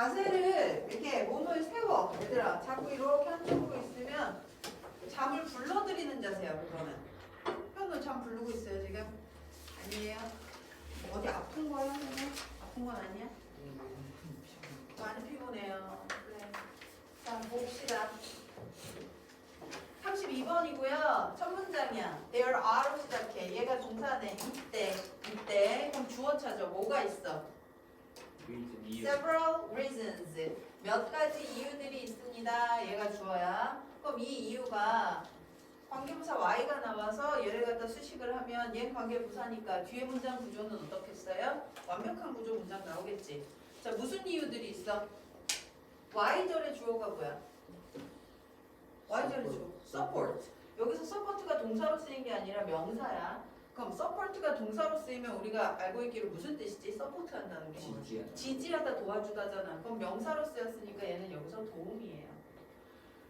자세를 이렇게 몸을 세워. 얘들아 자꾸 이렇게 한쪽으로 있으면 잠을 불러들이는 자세야 그거는. 현우 잠 부르고 있어요 지금? 아니에요? 어디 아픈 거야 현우 아픈 건 아니야? 많이 피곤해요. 그래 자 봅시다. 32번이고요. 첫 문장이야. There are로 시작해. 얘가 동사네. 이때 이때. 그럼 주어 찾아 뭐가 있어 reason 이유 several reasons 몇 가지 이유들이 있습니다. 얘가 주어야. 그럼 이 이유가 관계부사 y가 나와서 얘를 갖다 수식을 하면 얘 관계부사니까 뒤에 문장 구조는 어떻겠어요? 완벽한 구조 문장 나오겠지. 자 무슨 이유들이 있어? y절의 주어가 뭐야? y절의 주어 support. 여기서 support가 동사로 쓰인 게 아니라 명사야. 그럼 support가 동사로 쓰이면 우리가 알고 있기로 무슨 뜻이지? support 한다는 게? 지지하다 지지하다 도와주다잖아. 그럼 명사로 쓰였으니까 얘는 여기서 도움이에요.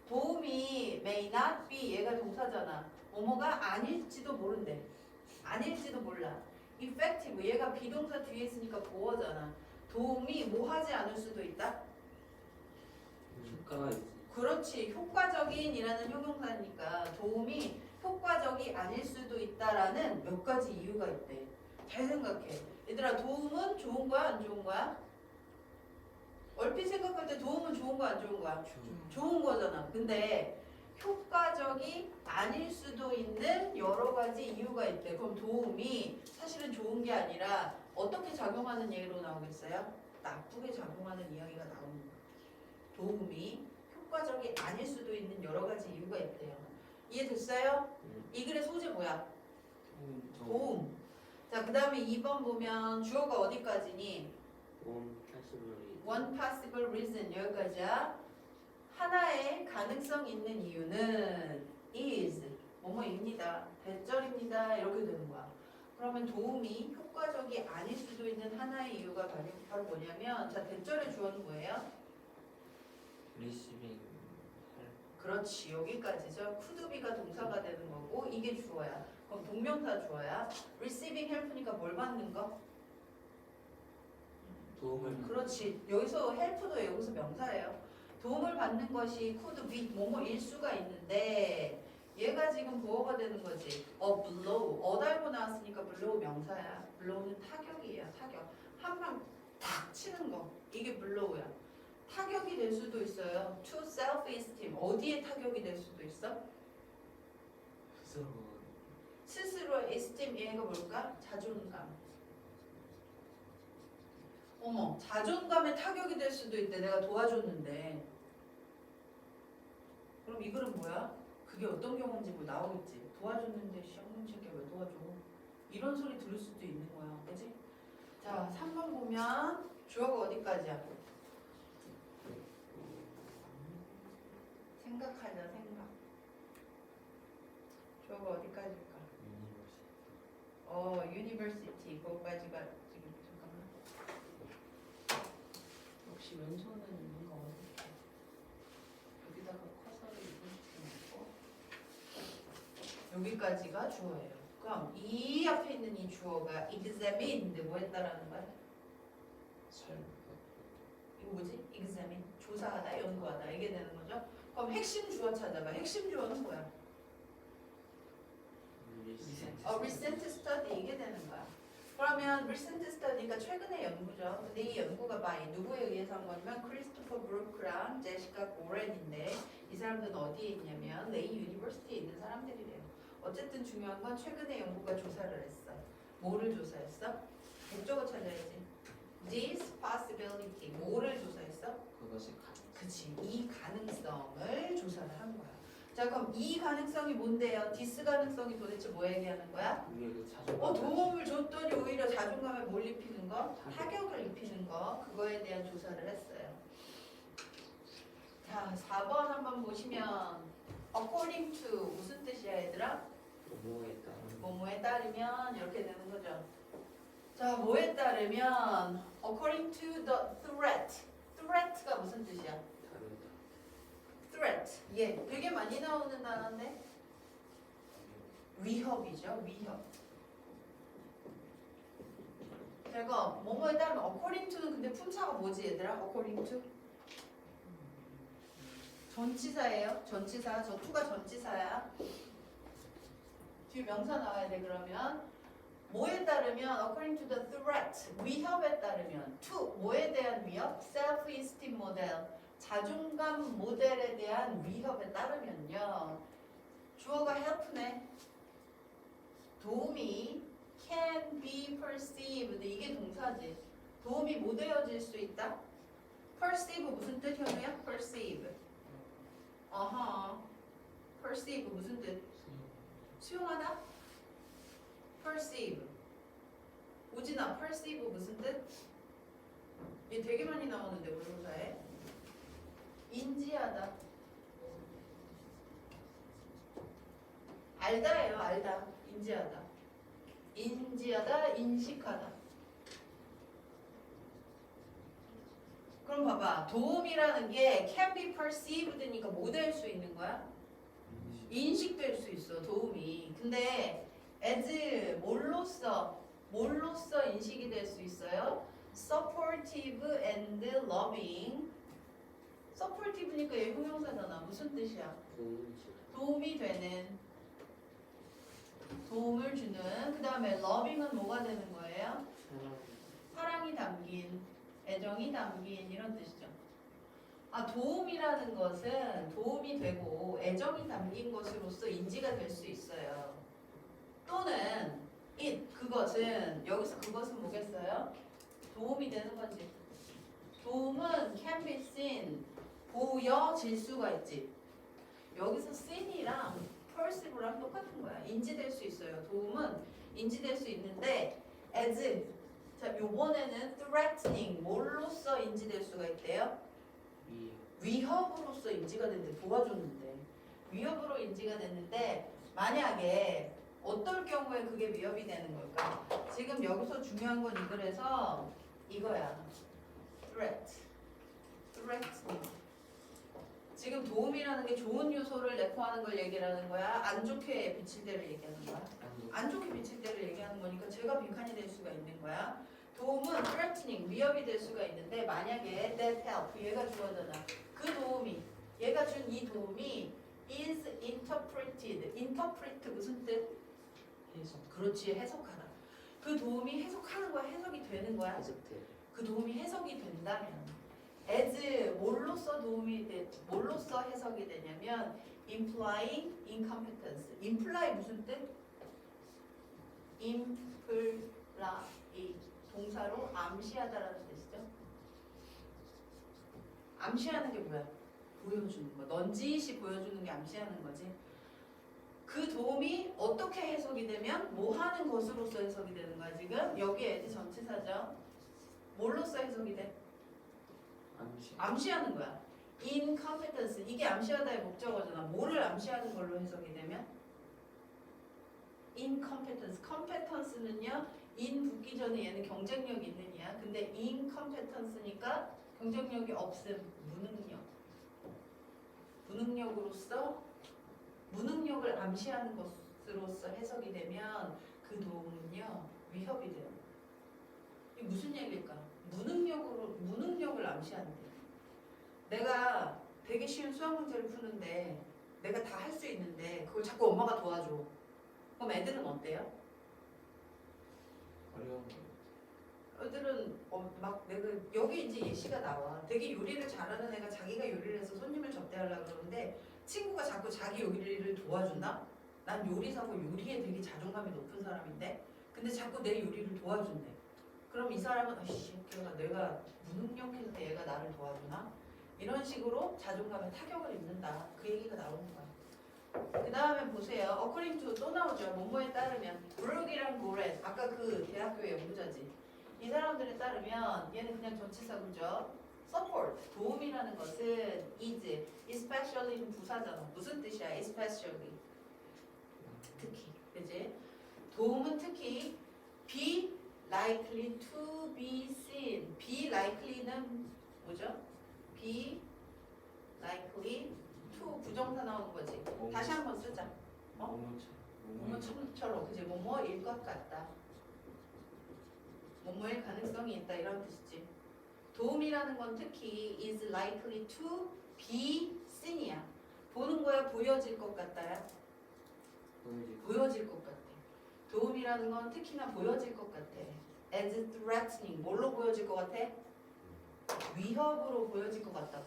도움이 may not be 얘가 동사잖아. 뭐뭐가 아닐지도 모른대. 아닐지도 몰라. effective 얘가 비동사 뒤에 있으니까 보어잖아. 도움이 뭐 하지 않을 수도 있다. 효과가 있지 그렇지. 효과적인이라는 형용사니까 도움이 효과적이 아닐 수도 있다라는 몇 가지 이유가 있대. 잘 생각해. 얘들아 도움은 좋은 거야 안 좋은 거야? 얼핏 생각할 때 도움은 좋은 거야 안 좋은 거야? 좋은 거잖아. 근데 효과적이 아닐 수도 있는 여러 가지 이유가 있대. 그럼 도움이 사실은 좋은 게 아니라 어떻게 작용하는 얘기로 나오겠어요? 나쁘게 작용하는 이야기가 나오는 거야. 도움이 효과적이 아닐 수도 있는 여러 가지 이유가 있대요. 이해됐어요? 음. 이 글의 소재 뭐야? 도움 도움. 자, 그 다음에 2번 보면 주어가 어디까지니? One possible reason 여기까지야. 하나의 가능성 있는 이유는 is 뭐뭐입니다. 대절입니다. 이렇게 되는 거야. 그러면 도움이 효과적이 아닐 수도 있는 하나의 이유가 바로, 바로 뭐냐면 자 대절의 주어는 뭐예요? receiving 할 그렇지 여기까지죠. 쿠드비가 동사가 되는 거고 이게 주어야. 그럼 동명사 주어야. receiving help니까 뭘 받는 거? 도움을 그렇지. 여기서 help도 여기서 명사예요. 도움을 받는 것이 could be 뭐뭐일 수가 있는데 얘가 지금 부어가 되는 거지. 어 blow. 어 달고 나왔으니까 blow 명사야. blow는 타격이에요. 타격. 한 방 탁 치는 거. 이게 blow야. 타격이 될 수도 있어요. to self-esteem. 어디에 타격이 될 수도 있어? 스스로 스스로의 esteem 얘가 뭘까? 자존감. 어머, 자존감에 타격이 될 수도 있대. 내가 도와줬는데. 그럼 이 글은 뭐야? 그게 어떤 경우인지 뭐 나오겠지. 도와줬는데 시험문 칠게 왜 도와줘? 이런 소리 들을 수도 있는 거야. 그지? 자, 3번 보면 주어가 어디까지야? 생각하자, 생각. 주어가 어디까지일까? 어, 유니버시티 그거까지가 지금 잠깐만. 역시 왼손은 있는 거 어디? 여기다가 커서를 이동시켜 놓고 여기까지가 주어예요. 그럼 이 앞에 있는 이 주어가 examined 뭐 했다라는 거야? 설마 이거 뭐지? examine 조사하다, 연구하다 이게 되는 거죠. 그럼 핵심 주어 찾아봐. 핵심 주어는 뭐야? 어, recent study 이게 되는 거야. 그러면 recent study가 최근의 연구죠. 근데 이 연구가 by 누구에 의해서 한 거냐면 크리스토퍼 브루크랑 제시카 고렌인데 이 사람들은 어디에 있냐면 레이 유니버시티에 있는 사람들이래요. 어쨌든 중요한 건 최근의 연구가 조사를 했어. 뭐를 조사했어? 목적어 찾아야지. This possibility 뭐를 조사했어? 그것이 그치 이 가능성을 조사를 한 거야. 자 그럼 이 가능성이 뭔데요? 디스 가능성이 도대체 뭐 얘기하는 거야? 어 도움을 줬더니 오히려 자존감에 뭘 입히는 거? 타격을 입히는 거 그거에 대한 조사를 했어요. 자 4번 한번 보시면 according to 무슨 뜻이야 얘들아? 뭐에 따른 뭐뭐에 따르면 이렇게 되는 거죠. 자 뭐에 따르면 according to the threat threat가 무슨 뜻이야? Threat. 예, 되게 많이 나오는 단어인데 위협이죠. 위협. 제가 뭐뭐에 따르면 according to는 근데 품사가 뭐지 얘들아? according to? 전치사예요. 전치사. 저 to가 전치사야. 뒤에 명사 나와야 돼 그러면 뭐에 따르면 according to the threat 위협에 따르면 to 뭐에 대한 위협? self-esteem 모델 자존감 모델에 대한 위협에 따르면요. 주어가 help네. 도움이 can be perceived. 이게 동사지. 도움이 못 되어질 수 있다. perceive 무슨 뜻 현우야? perceive. 어허. perceive 무슨 뜻? 수용하다? perceive. 우진아 perceive 무슨 뜻? 얘 되게 많이 나오는데 물동사에 인지하다. 알다예요 알다. 인지하다. 인지하다 인식하다. 그럼 봐봐. 도움이라는 게 can be perceived니까 뭐될수 있는 거야? 인식될 수 있어 도움이. 근데 as 뭘로써 뭘로써 인식이 될 수 있어요? supportive and loving supportive니까 얘 형용사잖아 무슨 뜻이야? 도움이 되는 도움을 주는 그 다음에 loving은 뭐가 되는 거예요? 사랑이 담긴 애정이 담긴 이런 뜻이죠. 아 도움이라는 것은 도움이 되고 애정이 담긴 것으로서 인지가 될 수 있어요. 또는 it 그것은 여기서 그것은 뭐겠어요? 도움이 되는 거지. 도움은 can be seen 보여질 수가 있지. 여기서 seen이랑 perceive랑 똑같은 거야. 인지될 수 있어요. 도움은 인지될 수 있는데 as 자 요번에는 threatening 뭘로써 인지될 수가 있대요? 위협으로서 인지가 됐는데 도와줬는데 위협으로 인지가 됐는데 만약에 어떨 경우에 그게 위협이 되는 걸까? 지금 여기서 중요한 건 이거라서 이거야. threat. threatening. 지금 도움이라는 게 좋은 요소를 내포하는 걸 얘기하는 거야? 안 좋게 비칠 때를 얘기하는 거야? 안 좋게 비칠 때를 얘기하는 거니까 죄가 빈칸이 될 수가 있는 거야. 도움은 threatening, 위협이 될 수가 있는데 만약에 that help, 얘가 주어잖아. 그 도움이, 얘가 준 이 도움이 is interpreted. interpret 무슨 뜻? 해석 그렇지, 해석하다. 그 도움이 해석하는 거야, 해석이 되는 거야. 그 도움이 해석이 된다면 as 뭘로써 도움이 돼, 뭘로써 해석이 되냐면 implying incompetence. imply 무슨 뜻? imply 동사로 암시하다라는 뜻이죠. 암시하는 게 뭐야? 보여주는 거. 넌지시 보여주는 게 암시하는 거지. 그 도움이 어떻게 해석이 되면 뭐 하는 것으로서 해석이 되는 거야 지금 여기 에지 전치사죠. 뭘로써 해석이 돼? 암시 암시하는 거야. incompetence 이게 암시하다의 목적어잖아. 뭐를 암시하는 걸로 해석이 되면 incompetence. competence는요. in 붙기 전에 얘는 경쟁력 있는 이야. 근데 incompetence니까 경쟁력이 없음. 무능력. 무능력으로서 무능력을 암시하는 것으로서 해석이 되면 그 도움은요 위협이 돼요. 이게 무슨 얘기일까? 무능력으로 무능력을 암시한대. 내가 되게 쉬운 수학 문제를 푸는데 내가 다 할 수 있는데 그걸 자꾸 엄마가 도와줘. 그럼 애들은 어때요? 어려운 거 애들은 어, 막 내가 여기 이제 예시가 나와. 되게 요리를 잘하는 애가 자기가 요리를 해서 손님을 접대하려고 그러는데 친구가 자꾸 자기 요리를 도와준다? 난 요리사고 요리에 되게 자존감이 높은 사람인데 근데 자꾸 내 요리를 도와준대. 그럼 이 사람은 아씨 걔가 내가 무능력해서 얘가 나를 도와주나? 이런 식으로 자존감에 타격을 입는다. 그 얘기가 나오는 거야. 그 다음에 보세요. 어크링 투또 나오죠. 뭐뭐에 따르면 브룩이랑 고렛 아까 그 대학교의 연구자지. 이 사람들에 따르면 얘는 그냥 전치사 구죠. support 도움이라는 것은 is especially는 부사잖아. 무슨 뜻이야? especially 특히 그지? 도움은 특히 be likely to be seen. be likely는 뭐죠? be likely to 부정사 나오는 거지. 다시 한번 쓰자. 어? 뭐뭐처럼 그지? 뭐뭐일 것 같다. 업무일 가능성이 있다 이런 뜻이지. 도움이라는 건 특히 is likely to be seen이야. 보는 거야 보여질 것 같다야. 보여질 것 같아. 도움이라는 건 특히나 보여질 것 같아. as threatening 뭘로 보여질 것 같아? 위협으로 보여질 것 같다고.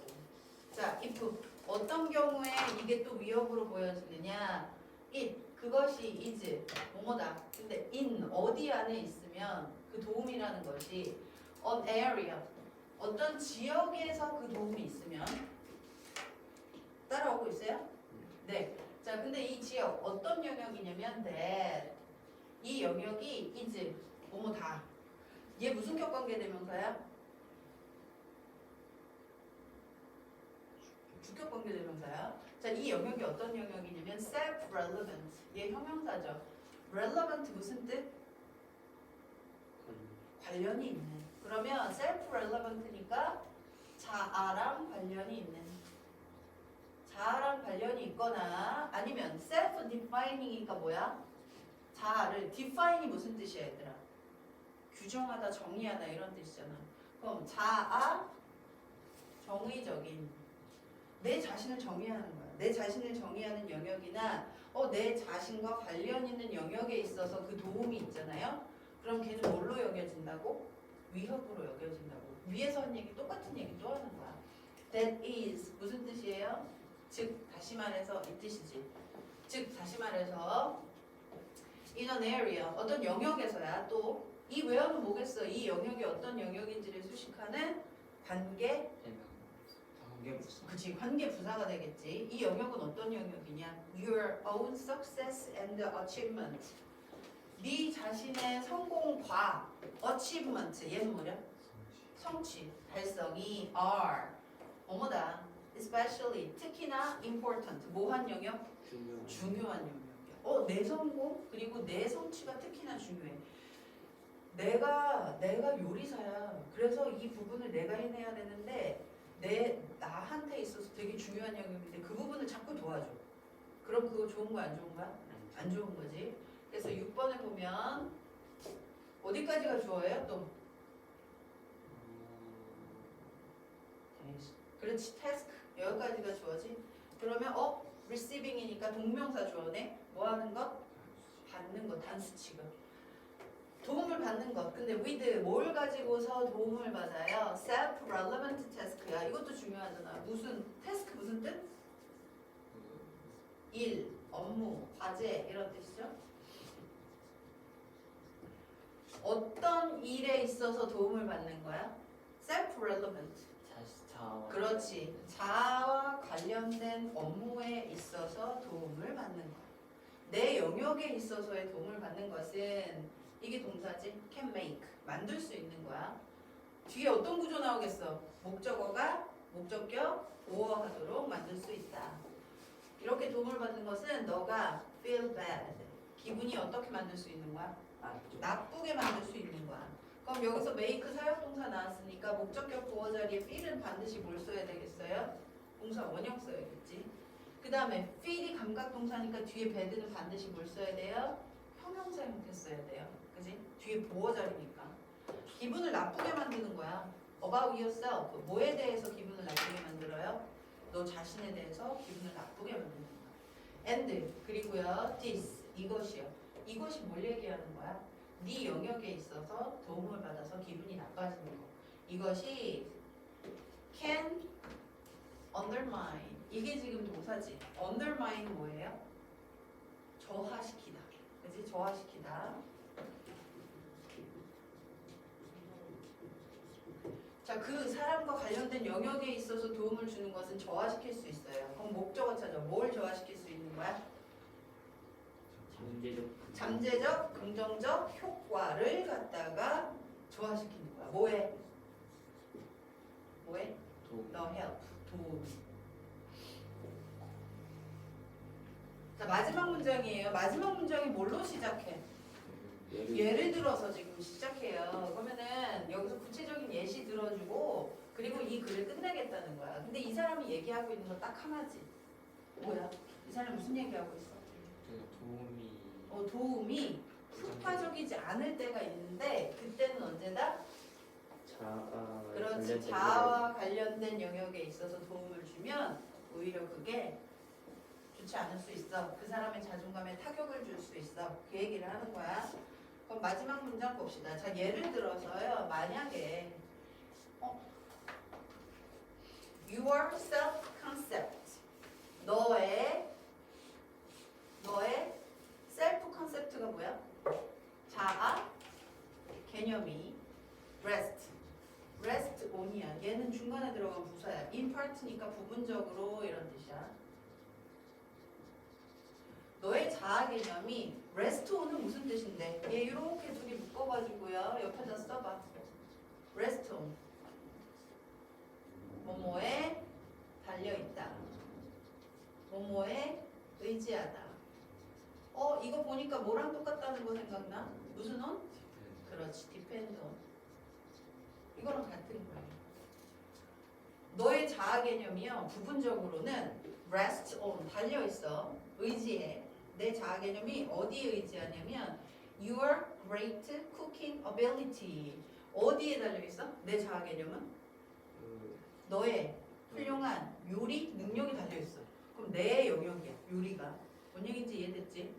자, if 어떤 경우에 이게 또 위협으로 보여지느냐? it 그것이 is 뭐뭐다. 근데 in 어디 안에 있으면 그 도움이라는 것이 on area 어떤 지역에서 그 도움이 있으면 따라오고 있어요? 네. 자, 근데 이 지역 어떤 영역이냐면 that 이 영역이 is 뭐뭐 다. 얘 무슨 격관계 대명사야? 주격 관계 대명사야. 자, 이 영역이 어떤 영역이냐면 self-relevant. 얘 형용사죠. relevant 무슨 뜻? 관련이 있는. 그러면 self-relevant니까 자아랑 관련이 있는. 자아랑 관련이 있거나 아니면 self-defining이니까 뭐야? 자아를 define이 무슨 뜻이야, 얘들아? 규정하다, 정의하다 이런 뜻이잖아. 그럼 자아 정의적인 내 자신을 정의하는 거야. 내 자신을 정의하는 영역이나 어, 내 자신과 관련 있는 영역에 있어서 그 도움이 있잖아요. 그럼 걔는 뭘로 여겨진다고? 위협으로 여겨진다고. 위에서 한 얘기 똑같은 얘기 또 하는 거야. That is 무슨 뜻이에요? 즉 다시 말해서 이 뜻이지. 즉 다시 말해서 in an area 어떤 영역에서야 또 이 외어는 뭐겠어? 이 영역이 어떤 영역인지를 수식하는 관계 그치 관계 부사가 되겠지. 이 영역은 어떤 영역이냐? Your own success and achievement. 네 자신의 성공과 achievement 얘는 뭐냐? 성취, 달성이 are 뭐뭐다. Especially 특히나 important 뭐한 영역? 중요한 영역이야. 어, 내 성공 그리고 내 성취가 특히나 중요해. 내가 내가 요리사야. 그래서 이 부분을 내가 해내야 되는데 내 나한테 있어서 되게 중요한 영역인데 그 부분을 자꾸 도와줘. 그럼 그거 좋은 거야, 안 좋은 거야? 안 좋은 거지. 그래서 6번을 보면 어디까지가 주어예요? 또 그렇지, 태스크 여기까지가 주어지. 그러면 어 receiving이니까 동명사 주어네. 뭐 하는 것? 받는 것, 단수 취급. 도움을 받는 것. 근데 with 뭘 가지고서 도움을 받아요? self-relevant task야. 이것도 중요하잖아. 무슨 태스크 무슨 뜻? 일, 업무, 과제 이런 뜻이죠. 어떤 일에 있어서 도움을 받는 거야? self-relevant. 그렇지. 자아와 관련된 업무에 있어서 도움을 받는 것. 내 영역에 있어서의 도움을 받는 것은 이게 동사지. can make. 만들 수 있는 거야. 뒤에 어떤 구조 나오겠어? 목적어가 목적격 보어하도록 만들 수 있다. 이렇게 도움을 받는 것은 너가 feel bad. 기분이 어떻게 만들 수 있는 거야? 나쁘게 만들 수 있는 거야. 그럼 여기서 make 사역동사 나왔으니까 목적격 보어 자리에 feel은 반드시 뭘 써야 되겠어요? 동사 원형 써야겠지. 그 다음에 feel이 감각 동사니까 뒤에 bad는 반드시 뭘 써야 돼요? 형용사 형태 써야 돼요. 그지? 뒤에 보어 자리니까. 기분을 나쁘게 만드는 거야. About yourself. 뭐에 대해서 기분을 나쁘게 만들어요? 너 자신에 대해서 기분을 나쁘게 만드는 거야. And 그리고요 this 이것이요. 이것이 뭘 얘기하는 거야? 네 영역에 있어서 도움을 받아서 기분이 나빠지는 거. 이것이 can undermine. 이게 지금 동사지. undermine 뭐예요? 저하시키다. 그지? 저하시키다. 자, 그 사람과 관련된 영역에 있어서 도움을 주는 것은 저하시킬 수 있어요. 그럼 목적어 찾아. 뭘 저하시킬 수 있는 거야? 잠재적 잠재적, 긍정적 효과를 갖다가 저하시키는 거야. 뭐해? 뭐해? 도움 너 help. 자 마지막 문장이에요. 마지막 문장이 뭘로 시작해? 예를 예를 들어서 지금 시작해요. 그러면은 여기서 구체적인 예시 들어주고 그리고 이 글을 끝내겠다는 거야. 근데 이 사람이 얘기하고 있는 거딱 하나지. 뭐야? 이 사람 무슨 얘기하고 있어? 도움이 어 도움이 효과적이지 않을 때가 있는데 그때는 언제다? 자아 그렇지 관련된 자아와 관련된 영역에 있어서 도움을 주면 오히려 그게 좋지 않을 수 있어. 그 사람의 자존감에 타격을 줄 수 있어. 그 얘기를 하는 거야. 그럼 마지막 문장 봅시다. 자 예를 들어서요. 만약에 어? your self concept 너의 너의 셀프 컨셉트가 뭐야? 자아 개념이 rest rest on이야. 얘는 중간에 들어간 부사야. in part니까 부분적으로 이런 뜻이야. 너의 자아 개념이 rest on은 무슨 뜻인데? 얘 이렇게 둘이 묶어가지고요. 옆에다 써봐. rest on. 뭐뭐에 달려있다. 뭐뭐에 의지하다. 어, 이거 보니까 뭐랑 똑같다는 거 생각나? 무슨 on? 그렇지, depend on. 이거랑 같은 거예요. 너의 자아 개념이요. 부분적으로는 rest on 달려 있어. 의지해. 내 자아 개념이 어디에 의지하냐면 your great cooking ability. 어디에 달려 있어? 내 자아 개념은 그 너의 훌륭한 요리 능력이 달려 있어. 그럼 내 영역이야. 요리가. 뭔 얘기인지 이해됐지?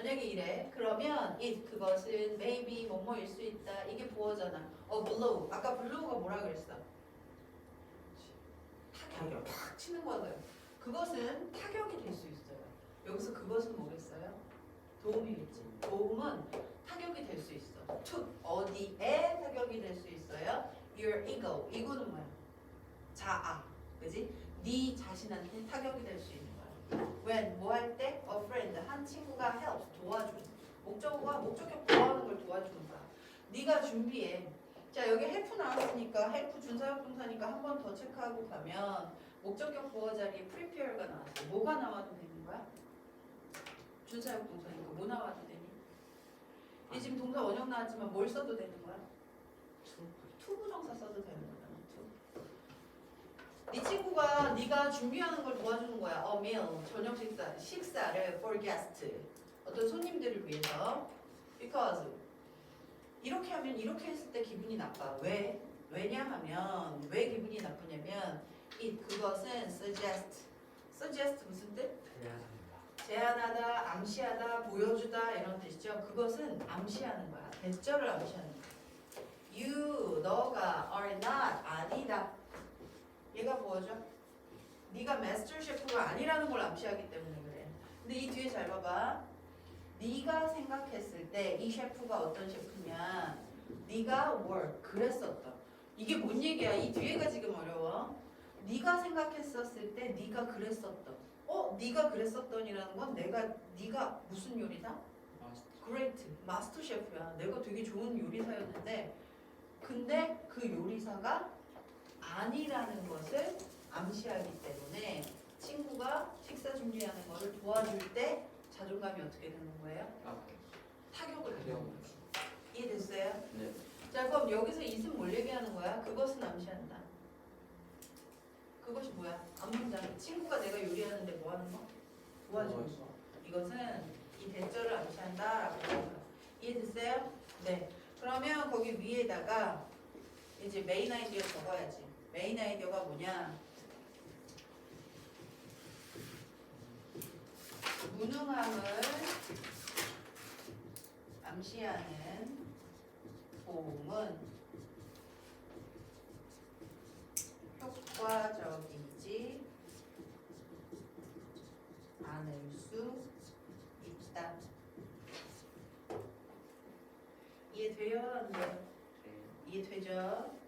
만약에 이래 그러면 it 그것은 maybe 뭐뭐일 수 있다. 이게 부어잖아. 어 blow 아까 blow가 뭐라 그랬어? 타격 팍 치는 거예요. 그것은 타격이 될 수 있어요. 여기서 그것은 뭐겠어요? 도움이겠지. 도움은 타격이 될 수 있어. to 어디에 타격이 될 수 있어요? Your ego. 이거는 뭐야? 자아. 그지? 네 자신한테 타격이 될 수 있는 when 뭐 할 때? a friend 한 친구가 help 도와줘 목적어가 목적격 보호하는 걸 도와주는 거야 네가 준비해 자 여기 help 나왔으니까 help 준사역 동사니까 한 번 더 체크하고 가면 목적격 보호 자리에 prepare가 나왔어 뭐가 나와도 되는 거야? 준사역 동사니까 뭐 나와도 되니? 이 지금 동사 원형 나왔지만 뭘 써도 되는 거야? 투부정사 써도 되는 거잖 네 친구가 네가 준비하는 걸 도와주는 거야. 어, meal, 저녁 식사, 식사를 for guest, 어떤 손님들을 위해서. Because 이렇게 하면 이렇게 했을 때 기분이 나빠. 왜? 왜냐하면 왜 기분이 나쁘냐면 it 그것은 suggest, suggest 무슨 뜻? 제안하다, 암시하다, 보여주다 이런 뜻이죠. 그것은 암시하는 거야. 대절을 암시하는 거야. You, 너가 are not 아니다. 얘가 뭐죠? 네가 마스터 셰프가 아니라는 걸 암시하기 때문에 그래. 근데 이 뒤에 잘 봐봐. 네가 생각했을 때 이 셰프가 어떤 셰프냐? 네가 were 그랬었던. 이게 뭔 얘기야? 이 뒤에가 지금 어려워. 네가 생각했었을 때 네가 그랬었던. 어, 네가 그랬었던이라는 건 내가 네가 무슨 요리다? 그레이트 마스터 셰프야. 내가 되게 좋은 요리사였는데 근데 그 요리사가 아니라는 것을 암시하기 때문에 친구가 식사 준비하는 것을 도와줄 때 자존감이 어떻게 되는 거예요? 타격을 받는 거예요. 이해됐어요? 네. 자 그럼 여기서 이승 뭘 얘기하는 거야? 그것은 암시한다. 그것이 뭐야? 앞문장 친구가 내가 요리하는데 뭐 하는 거? 도와주는 거. 이것은 이 대절을 암시한다라고 하는 거야. 이해됐어요? 네. 그러면 거기 위에다가 이제 메인 아이디어 적어야지. 메인 아이디어가 뭐냐? 무능함을 암시하는 도움은 효과적이지 않을 수 있다. 이해돼요? 돼요? 네. 이해되죠?